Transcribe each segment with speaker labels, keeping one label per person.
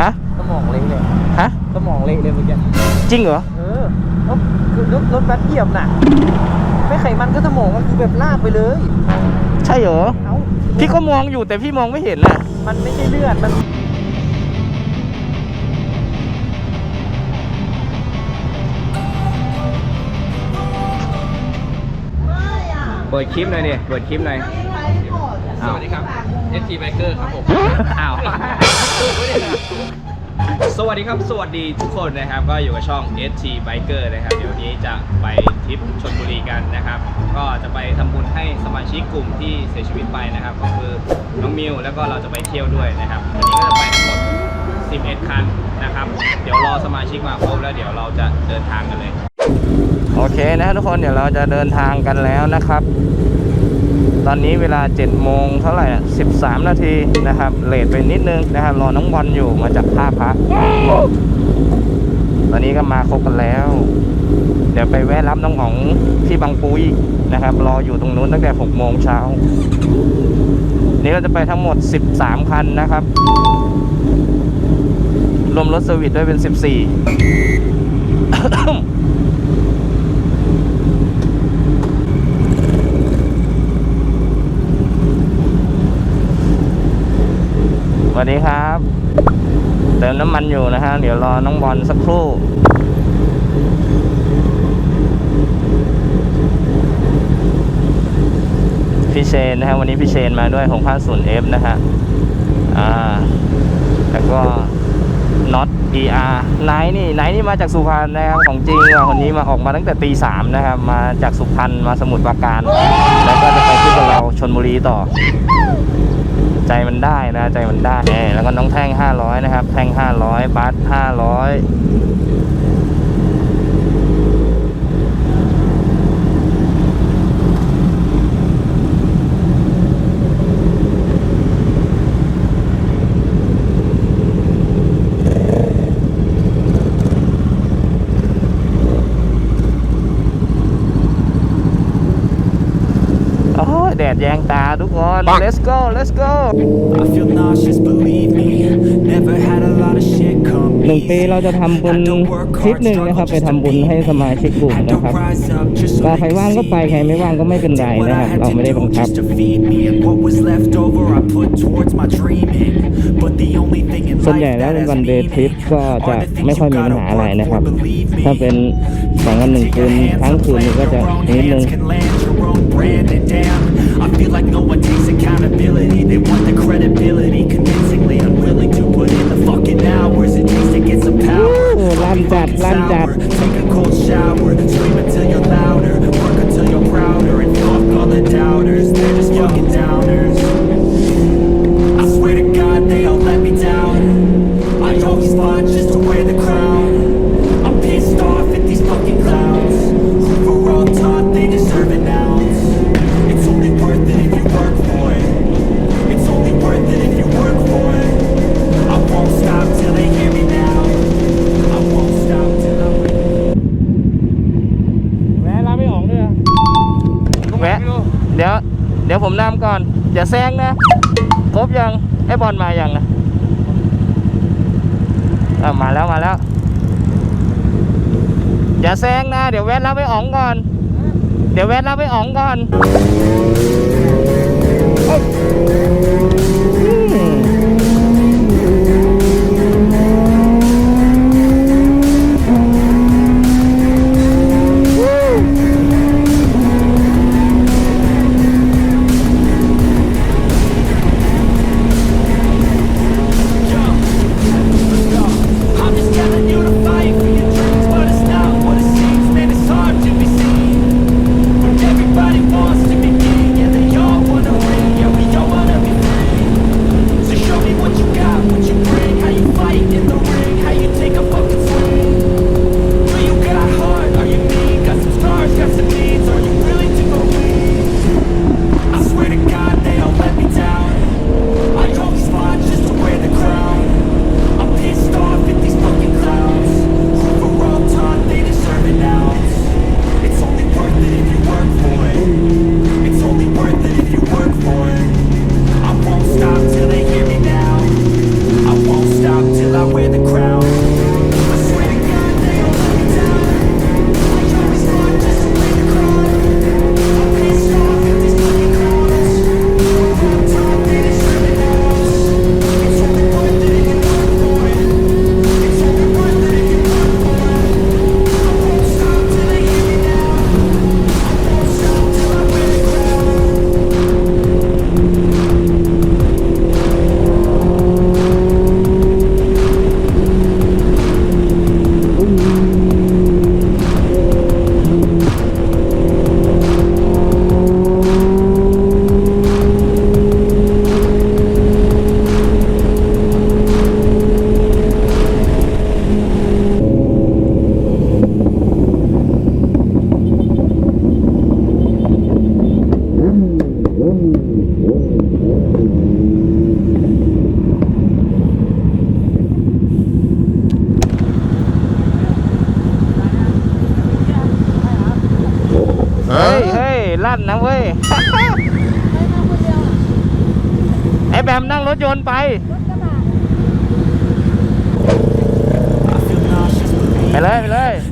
Speaker 1: ฮะ
Speaker 2: สมองเละเลย
Speaker 1: ฮะ
Speaker 2: สมองเละเลยเมื่อกี้
Speaker 1: จริงเหรอ
Speaker 2: เออรถคือรถรถบัสเหยียบน่ะไม่ไขมันก็สมองก็คือแบบลากไปเลย
Speaker 1: ใช่เหรอ
Speaker 2: เอ้า
Speaker 1: พี่ก็มองอยู่แต่พี่มองไม่เห็นน่ะ
Speaker 2: มันไม่ใช่เลือดมัน
Speaker 1: เปิดคลิปหน่อยดิเปิดคลิปหน่อย
Speaker 3: สวัสดีครับ ST Biker ครับผม
Speaker 1: อ้าว สวัสดีครับ สวัสดีทุกคนนะครับ ก็อยู่กับช่อง ST Biker นะครับ เดี๋ยววันนี้จะไปทริปชลบุรีกันนะครับ ก็จะไปทำบุญให้สมาชิกกลุ่มที่เสียชีวิตไปนะครับ ก็คือน้องมิวแล้วก็เราจะไปเที่ยวด้วยนะครับวันนี้ก็จะไปทั้งหมด 11 คันนะครับ เดี๋ยวรอสมาชิกมาครบแล้วเดี๋ยวเราจะเดินทางกันเลย โอเคนะทุกคนเดี๋ยวเราจะเดินทางกันแล้วนะครับ ตอนนี้เวลา7โมงเท่าไหร่อะ13 นาทีนะครับเลทไปนิดนึงนะครับรอน้องบอลอยู่มาจากท่าพระตอนนี้ก็มาครบกันแล้ว เดี๋ยวไปแวะรับน้องอ๋องที่บางปุ้ยนะครับ รออยู่ตรงนู้นตั้งแต่6โมงเช้านี่เราจะไปทั้งหมด 13 คันนะครับ รวมรถเซอร์วิสด้วยเป็น 14 วัสดีครับ เติมน้ำมันอยู่นะฮะ เดี๋ยวรอน้องบอลสักครู่พี่เชนนะฮะวันนี้พี่เชนมาด้วยของ 50F นะฮะ อ่า แล้วก็น็อต ER ไนท์นี่ไนท์นี่มาจากสุพรรณนะครับของจริงอะคนนี้มาออกมาตั้งแต่ตีสามนะครับ มาจากสุพรรณมาสมุทรปราการ แล้วก็จะไปที่เราชนบุรีต่อ ใจมันได้นะใจมันได้แล้วก็น้องแท่ง 500 นะครับ แท่ง 500 บัส500 ดดแยงตาทุกคน let's go let's go
Speaker 4: I feel nauseous, believe me. Never had a lot of shit come
Speaker 1: หนึ่งปี
Speaker 4: easy.
Speaker 1: เราจะทำบุญ
Speaker 4: Had to work
Speaker 1: ทริป
Speaker 4: hard,
Speaker 1: หนึ่งนะครับ ไป
Speaker 4: struggle
Speaker 1: ทำบุญ
Speaker 4: just to
Speaker 1: ให้
Speaker 4: be
Speaker 1: สมาชิกกลุ่ม
Speaker 4: Had
Speaker 1: นะ
Speaker 4: to
Speaker 1: ครับ
Speaker 4: rise up just so
Speaker 1: ก็
Speaker 4: they
Speaker 1: ใคร
Speaker 4: could
Speaker 1: ว่างก็ไป
Speaker 4: see
Speaker 1: ใครไม่ว่างก็ไม่เป็นไร
Speaker 4: What
Speaker 1: นะค
Speaker 4: I
Speaker 1: รับ
Speaker 4: had
Speaker 1: เรา
Speaker 4: to
Speaker 1: ไม่ได้บัง
Speaker 4: do
Speaker 1: คับ
Speaker 4: just to feed me and what was left over I put towards my dreaming. But the only thing in
Speaker 1: ส่วน
Speaker 4: life
Speaker 1: ใหญ่แล้ว
Speaker 4: that
Speaker 1: เป็น
Speaker 4: has
Speaker 1: วันเดย์ทริป
Speaker 4: meaning
Speaker 1: ก็จะ
Speaker 4: are the things
Speaker 1: ไม่ค่อย
Speaker 4: you
Speaker 1: มีปัญ
Speaker 4: gotta
Speaker 1: หาอะไร
Speaker 4: work
Speaker 1: นะค
Speaker 4: for,
Speaker 1: รับ
Speaker 4: believe me.
Speaker 1: ถ้าเป็นสองวันหนึ่ง
Speaker 4: Take
Speaker 1: คื
Speaker 4: your
Speaker 1: น
Speaker 4: hands
Speaker 1: ครั้ง
Speaker 4: and
Speaker 1: คืน
Speaker 4: play
Speaker 1: นี่ก็จะ
Speaker 4: your own
Speaker 1: นิดนึง
Speaker 4: i down. I feel like no one takes accountability. They want the credibility. Convincingly unwilling to put in the fucking hours It takes to get some power.
Speaker 1: Ooh, love that, love that.
Speaker 4: Take a cold shower. Scream until you're louder. Work until you're prouder. And fuck all the doubters.
Speaker 1: อย่าแซงนะ ครบยังไอ้บอลมายังนะอะมาแล้วมาแล้ว อย่าแซงนะ เดี๋ยวแวะรับไปอ๋องก่อน เดี๋ยวแวะรับไปอ๋องก่อน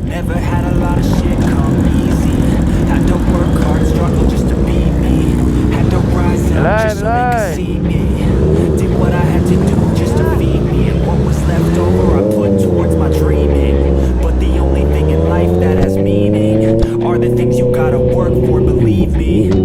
Speaker 4: Never had a lot of shit come easy. Had to work hard, struggle just to be me. Had to rise up
Speaker 1: Hello,
Speaker 4: just so they could see me. Did what I had to do just to feed me. And what was left over, I put towards my dreaming. But the only thing in life that has meaning are the things you gotta work for, believe me.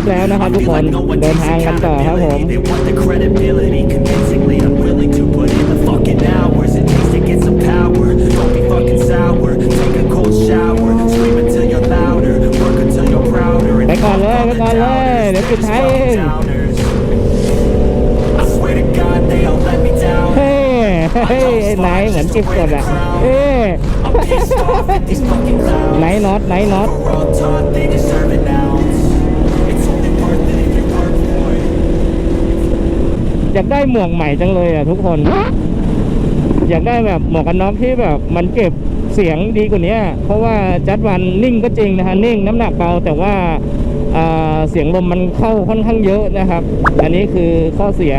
Speaker 1: บแล้วนะครับ
Speaker 4: I
Speaker 1: ทุก
Speaker 4: feel
Speaker 1: คน
Speaker 4: like no one
Speaker 1: เดิน
Speaker 4: takes
Speaker 1: ทางกันต่อครับผม
Speaker 4: accountability. They want the credibility, convincingly unwilling to put in the fucking hours it takes to get some power. Don't be fucking sour. Take a cold shower, scream until you're louder, work until you're prouder. And
Speaker 1: ไปก่อนเลย
Speaker 4: fuck all
Speaker 1: ไป
Speaker 4: the
Speaker 1: ก่อนเลย
Speaker 4: doubters.
Speaker 1: เดี๋ยวปิดท้ายเอง
Speaker 4: Downers. I swear to God, they all let me down.
Speaker 1: เฮ้ยเฮ้ยไอ้ไหนเหมือนเก็บกดอะเอ้ย
Speaker 4: I'm pissed off at these fucking clowns.
Speaker 1: ไหนน็อตไหนน็อต อยากได้หมวกใหม่จังเลยอะทุกคน อยากได้แบบหมวกกันน็อกที่แบบมันเก็บเสียงดีกว่านี้เพราะว่าจัดวันนิ่งก็จริงนะฮะนิ่งน้ำหนักเบาแต่ว่าเสียงลมมันเข้าค่อนข้างเยอะนะครับ อันนี้คือข้อเสีย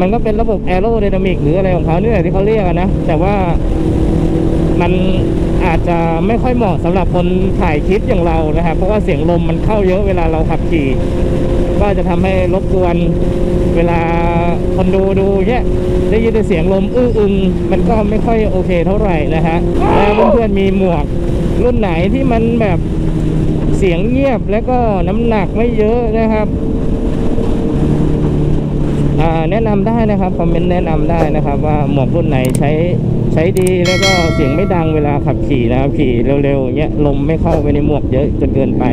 Speaker 1: มันก็เป็นระบบแอโร d y นามิกหรืออะไรของเขาเนี่ยที่เขาเรียกนะ แต่ว่ามันอาจจะไม่ค่อยเหมาะสำหรับคนถ่ายคลิปอย่างเรานะครับ เพราะว่าเสียงลมมันเข้าเยอะเวลาเราขับขี่ ก็จะทำให้รบกวนเวลา คนดูดูเนี้ยได้ยินแต่เสียงลมอื้ออึงมันก็ไม่ค่อยโอเคเท่าไหร่นะฮะแล้วเพื่อนๆมีหมวกรุ่นไหนที่มันแบบเสียงเงียบแล้วก็น้ำหนักไม่เยอะนะครับแนะนำได้นะครับคอมเมนต์แนะนำได้นะครับว่าหมวกรุ่นไหนใช้ใช้ดีแล้วก็เสียงไม่ดังเวลาขับขี่นะครับขี่เร็วๆอย่างเงี้ยลมไม่เข้าไปในหมวกเยอะจนเกินไป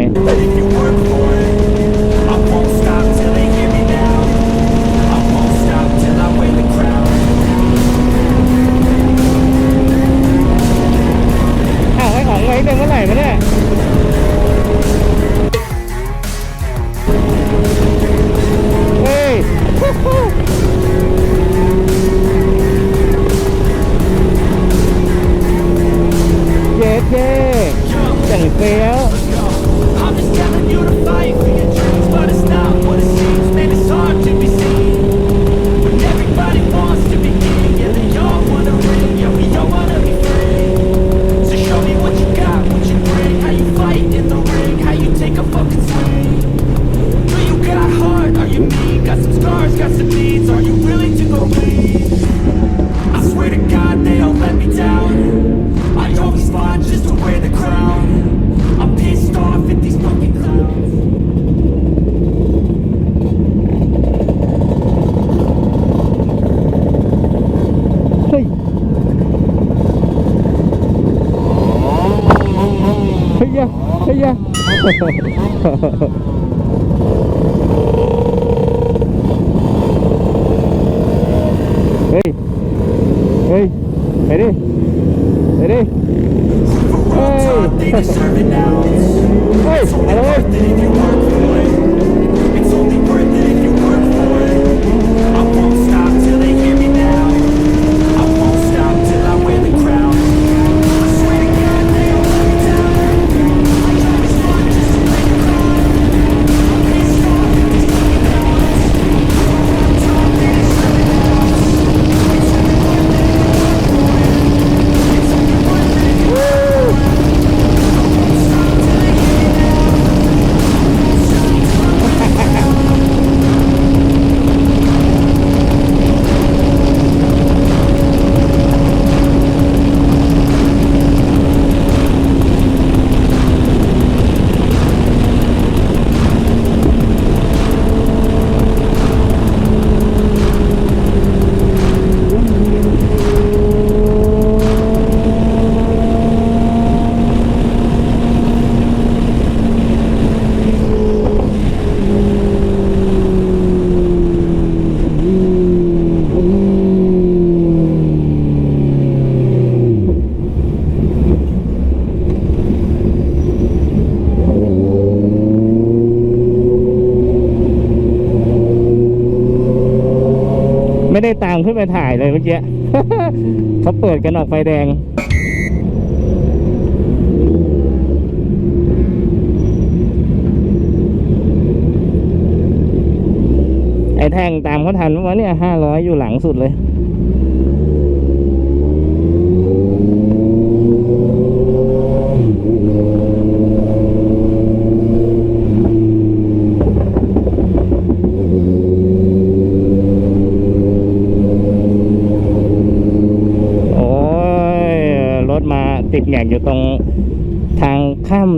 Speaker 1: ไปดิไป ได้ตามขึ้นไปถ่ายเลยเมื่อกี้ เขาเปิดกันออกไฟแดง ไอ้แท่งตามเขาทันวะเนี่ยห้าร้อยอยู่หลังสุดเลย มาติดแงกอยู่ตรงทางข้าม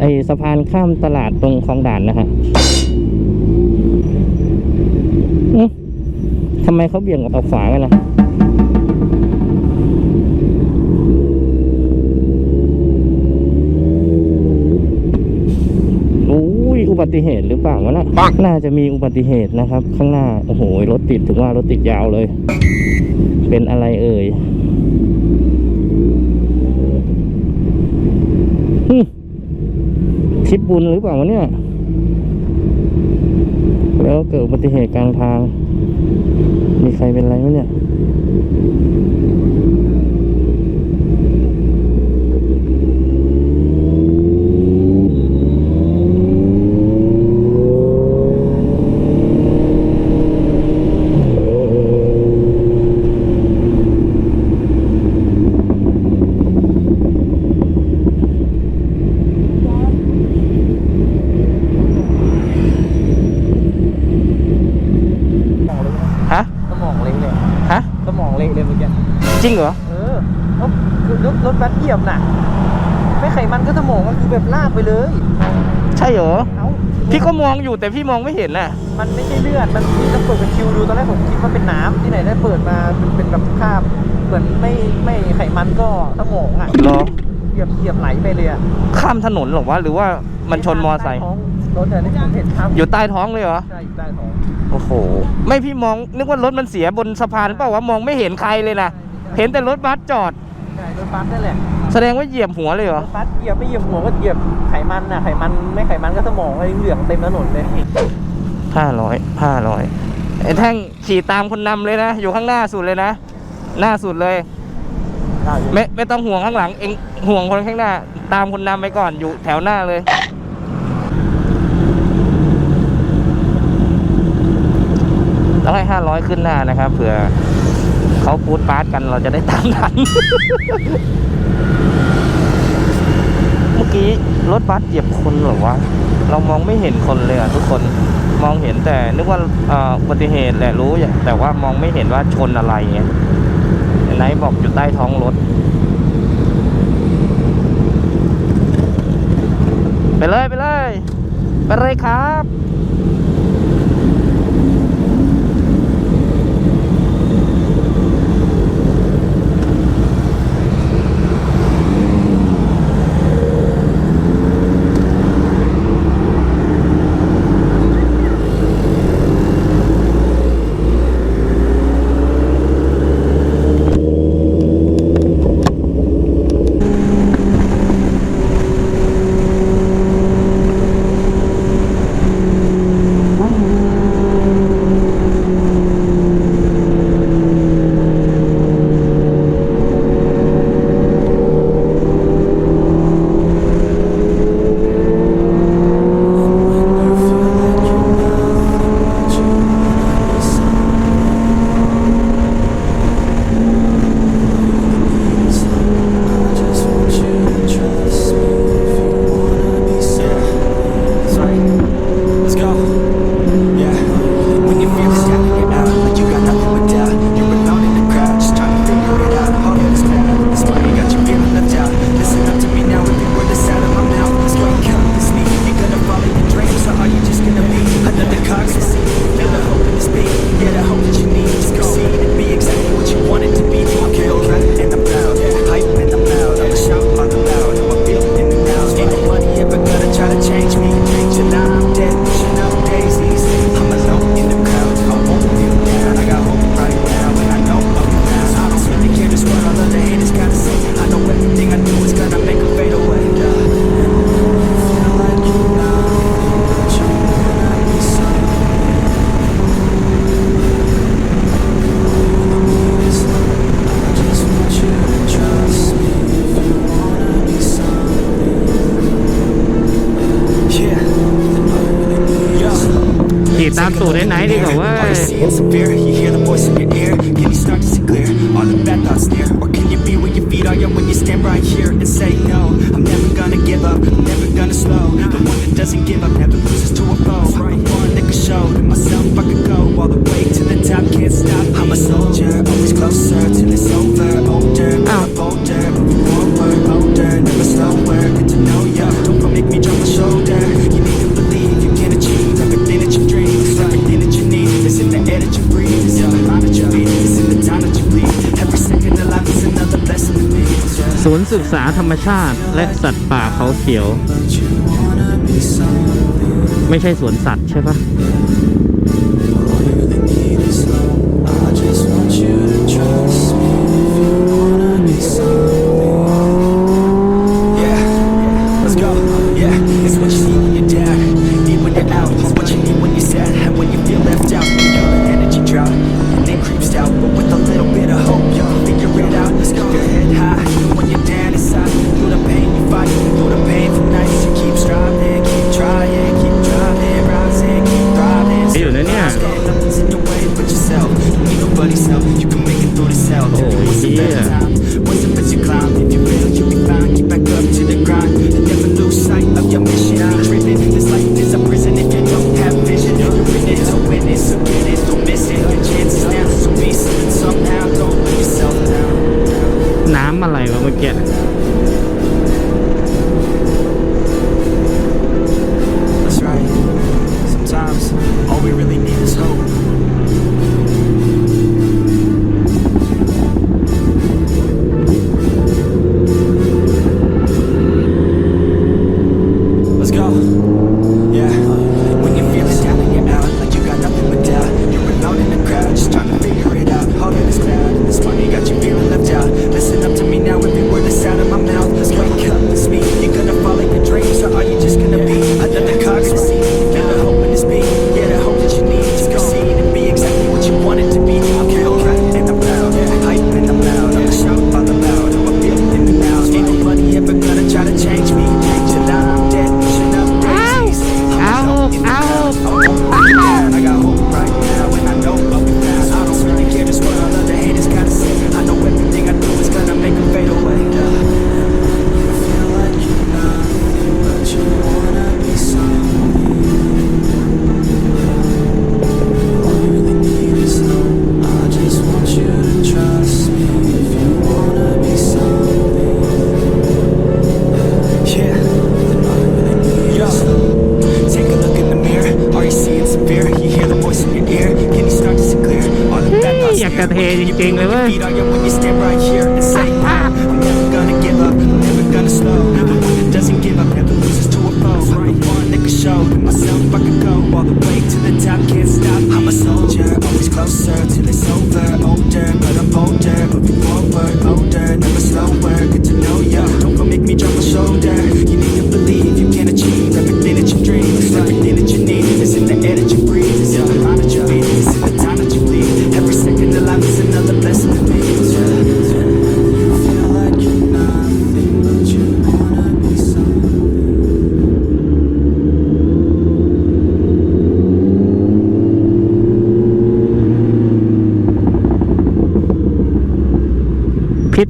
Speaker 1: ไอสะพานข้ามตลาดตรงคลองด่านนะฮะอื้อทำไมเขาเบี่ยงออกขวากันนะโอ้ยอุบัติเหตุหรือเปล่าวะนะน่าจะมีอุบัติเหตุนะครับ ข้างหน้า โอ้โห รถติดถึงว่ารถติดยาวเลย เป็นอะไรเอ่ย ทิปบุญหรือเปล่าวะเนี่ย แล้วเกิดอุบัติเหตุกลางทาง มีใครเป็นอะไรไหมเนี่ย ฮะ
Speaker 2: สมองเละเลย
Speaker 1: ฮะ
Speaker 2: สมองเละเลยเมื่อกี้
Speaker 1: จริงเหรอ
Speaker 2: เออรถคือรถรถบัสเหยียบน่ะ ไม่ไขมันก็สมองก็คือแบบลากไปเลย
Speaker 1: ใช่เหรอ
Speaker 2: เอ้า
Speaker 1: พี่ก็มองอยู่แต่พี่มองไม่เห็นน่ะ
Speaker 2: มันไม่ใช่เลือด มันพี่ต้องเปิดเป็นคิวดูตอนแรกผมคิดว่าเป็นน้ำที่ไหนได้เปิดมามันเป็นแบบคราบเหมือนไม่ไม่ไขมันก็สมองอะ
Speaker 1: เหรอ
Speaker 2: เหยียบเหยียบไหลไปเลยอะ
Speaker 1: ข้ามถนนเหรอวะหรือว่ามันชนมอไซค์
Speaker 2: ใต้ท้องรถเนี่ยที่ผมเห็นครับ
Speaker 1: อยู่ใต้ท้องเลยเหรอ
Speaker 2: ใช่อยู่ใต้ท้อง
Speaker 1: โอ้โห ไม่พี่มองนึกว่ารถมันเสียบนสะพานเปล่าวะมองไม่เห็นใครเลยนะ เห็นแต่รถบัสจอด
Speaker 2: ใช่รถบัสนั่นแหละ
Speaker 1: แสดงว่าเหยียบหัวเลยเหร
Speaker 2: ร
Speaker 1: อ
Speaker 2: ถบัสเหยียบไม่เหยียบหัวก็เหยียบไขมันน่ะไขมันไม่ไขมันก็สมองเลยเหลืองเต็มถนนเลย
Speaker 1: ห้าร้อยห้าร้อยไอ้แท่งขี่ตามคนนำเลยนะ อยู่ข้างหน้าสุดเลยนะ หน้าสุดเลยไม่ไม่ต้องห่วงข้างหลังเองห่วงคนข้างหน้า ตามคนนำไปก่อนอยู่แถวหน้าเลย ต้องให้ห้าร้อยขึ้นหน้านะครับเผื่อ เขาปูดปาร์ตกันเราจะได้ตามทัน เมื่อกี้รถบัสเหยียบคนเหรอวะ เรามองไม่เห็นคนเลยอะทุกคน มองเห็นแต่นึกว่าอ่ออุบัติเหตุแหละรู้อย่างแต่ว่ามองไม่เห็นว่าชนอะไรไงไหนบอกอยู่ใต้ท้องรถ ไปเลยไปเลย ไปเลยครับ
Speaker 4: nature ษาธรรมชาติและสัตว์ป่าเขาเขียว ไม่ใช่สวนสัตว์ใช่ปะ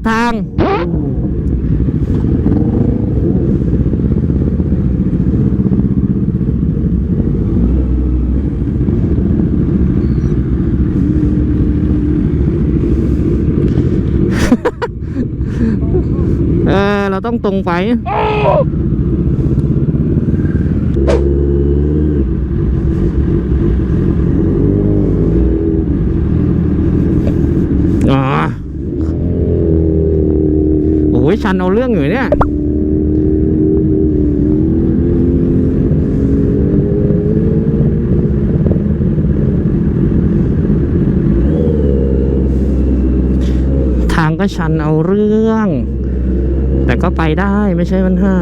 Speaker 4: ทาง เออเราต้องตรงไป ชันเอาเรื่องอยู่เนี่ยทางก็ชันเอาเรื่อง แต่ก็ไปได้ไม่ใช่ปัญหา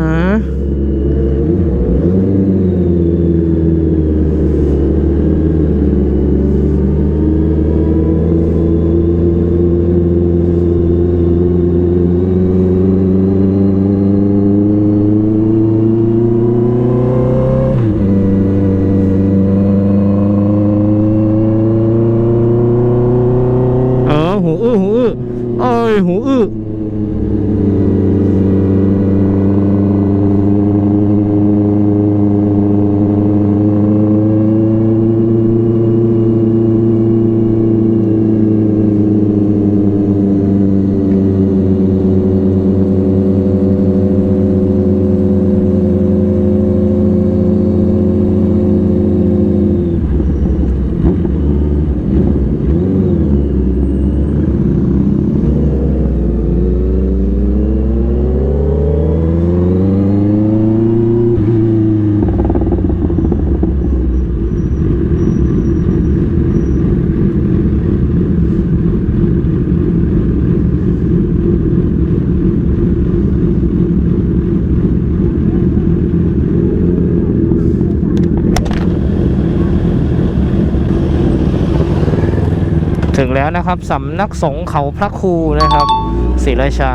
Speaker 1: นะครับสำนักสงฆ์เขาพระครูนะครับศรีราชา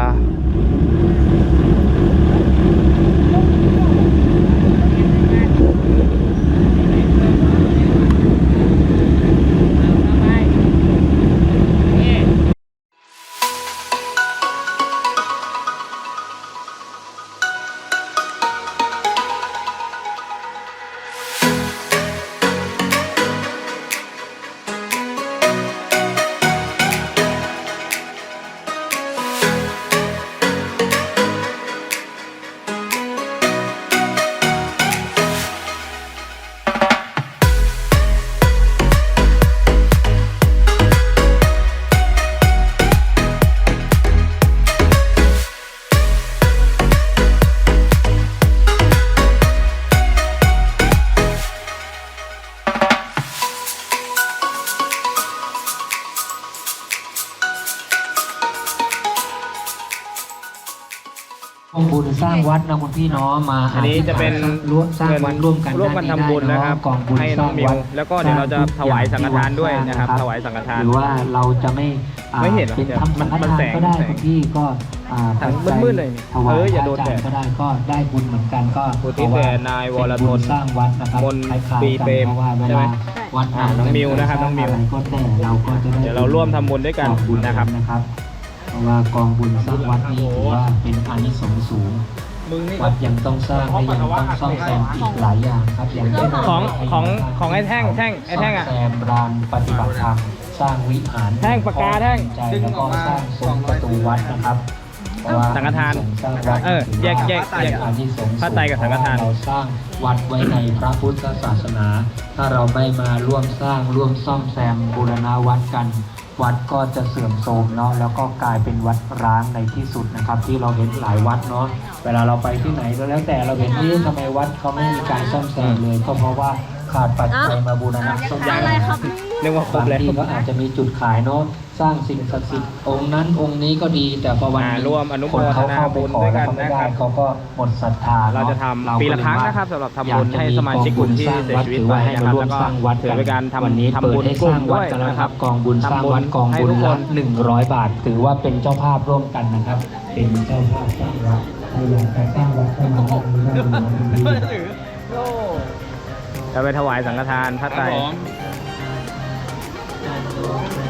Speaker 5: พี่น้องมา
Speaker 3: อันนี้จะเป็น
Speaker 5: ร่วมสร้างวัดร่วมกัน
Speaker 3: ร่วมกัน
Speaker 5: ด้
Speaker 3: ทำบุญ
Speaker 5: ได้
Speaker 3: นะครับ
Speaker 5: กองบุญ
Speaker 3: ให้
Speaker 5: ส
Speaker 3: น้อ
Speaker 5: ร้างง
Speaker 3: มิว
Speaker 5: วัด
Speaker 3: แล้วก็เดี๋ยวเราจะ
Speaker 5: สง
Speaker 3: ถวายสังฆทานด้วย
Speaker 5: ทุกอย่าง
Speaker 3: นะครับ
Speaker 5: ที่
Speaker 3: ถวายสังฆทาน
Speaker 5: หรือว่าเราจะไม่อ่า
Speaker 3: ไม่เห็นหรอก
Speaker 5: เป็นทำสังฆ
Speaker 3: มัน
Speaker 5: ทาน
Speaker 3: แสง
Speaker 5: ก็ได้
Speaker 3: แสง
Speaker 5: คุณพี่ก็อ่า
Speaker 3: ทาง
Speaker 5: ปัจจั
Speaker 3: มืดๆเลย
Speaker 5: ถวาย
Speaker 3: เอออย่าโดน
Speaker 5: พระจรย์
Speaker 3: แดด
Speaker 5: ก็ได้ก็ได้บุญเหมือนกันก็
Speaker 3: อุทิศแด่นายวรทน
Speaker 5: เป็นบุญสร้างวัดนะครับ
Speaker 3: มน
Speaker 5: คล้ายๆ
Speaker 3: ปี
Speaker 5: กัน
Speaker 3: เปรม
Speaker 5: เพราะว่าเว
Speaker 3: ใช่ไหม
Speaker 5: ลาวัด
Speaker 3: อ่าน้องมิวนะครับน้องมิวะ
Speaker 5: ไรก็แต่เราก็จะได้
Speaker 3: เดี๋ยวเราร่วมทำบุญด้วยกัน
Speaker 5: กองบุญ
Speaker 3: นะครับ
Speaker 5: นะครับเพราะว่ากองบุญสร้างวัดนี้ถือว่าเป็นอานิสงส์สูง
Speaker 3: มึงนี่
Speaker 5: วัดยังต้องสร้างและยังต้องซ่อมแซมอีกหลายอย่างครับอย่างเช่น
Speaker 3: ของของของไอ้แท่งแท่งไอ้แท่งอะ
Speaker 5: ซ่อมแซมรานปฏิบัติธรรมสร้างวิหาร
Speaker 3: แท่งปากกาแท่ง
Speaker 5: ใจแล้วก็สร้างซุ้มประตูวัดนะครับเพราะว่า
Speaker 3: สังฆทาน
Speaker 5: สร้างวัด
Speaker 3: เออแยกแยกแยก
Speaker 5: อานิสงส์สูง
Speaker 3: พระไตรกับสังฆทาน
Speaker 5: เพระว่เราสร้างวัดไว้ในพระพุทธศาสนา ถ้าเราไม่มาร่วมสร้างร่วมซ่อมแซมบูรณาวัดกัน วัดก็จะเสื่อมโทรมเนาะแล้วก็กลายเป็นวัดร้างในที่สุดนะครับ ที่เราเห็นหลายวัดเนาะเวลาเราไปที่ไหนก็แล้วแต่เราเห็นที่ทำไมวัดเขาไม่มีการซ่อมแซมเลยก็เพราะว่าขาดปัจจัยมาบูรณะซ่อมแซม
Speaker 6: อะไรครับ
Speaker 3: เรียกว่าครบบา
Speaker 5: ง
Speaker 3: แล้ว
Speaker 5: ที่ก็อาจจะมีจุดขายเนาะ สร้างสิ่งศักดิ์สิทธิ์องค์นั้นองค์นี้ก็ดีแต่พอวันห
Speaker 3: อ่า
Speaker 5: นี้
Speaker 3: ร่วมอนุโม
Speaker 5: คน
Speaker 3: ท
Speaker 5: เขา
Speaker 3: นา
Speaker 5: เข้าไป
Speaker 3: บุญ
Speaker 5: ขอ
Speaker 3: ด้วย
Speaker 5: แล้
Speaker 3: กั
Speaker 5: วนเขาไม่
Speaker 3: นะค
Speaker 5: ได้
Speaker 3: รับ
Speaker 5: เขาก็หมดศรัทธา
Speaker 3: เราจะทำปีละครั้งนะครับสำหรับทำบุญให้สมาชิกกลุ่มที่เสียชีวิตไปนะครับแล้วก็ถือเป็นการทำ
Speaker 5: วันนี้
Speaker 3: ทำ
Speaker 5: เปิ
Speaker 3: บุ
Speaker 5: ด
Speaker 3: ญ
Speaker 5: ให้
Speaker 3: ก
Speaker 5: ส
Speaker 3: ลุ่ม
Speaker 5: ร้าง
Speaker 3: ด้
Speaker 5: วั
Speaker 3: ว
Speaker 5: ด
Speaker 3: ย
Speaker 5: กันแล้ว
Speaker 3: นะ
Speaker 5: ค
Speaker 3: ค
Speaker 5: รั
Speaker 3: รั
Speaker 5: บบกองบุญสร้างวัด
Speaker 3: ทำบุญ
Speaker 5: กอง
Speaker 3: ให้
Speaker 5: บุญ
Speaker 3: ทุกค
Speaker 5: ละ
Speaker 3: น
Speaker 5: หนึ่งร้อยบาท ถือว่าเป็นเจ้าภาพร่วมกันนะครับ เป็นเจ้าภาพสร้างวัดใครอยากจะสร้างวัดก็มาทำบุญได้เลย
Speaker 3: จะไปถวายสังฆทานพระไตร
Speaker 5: ตั้ง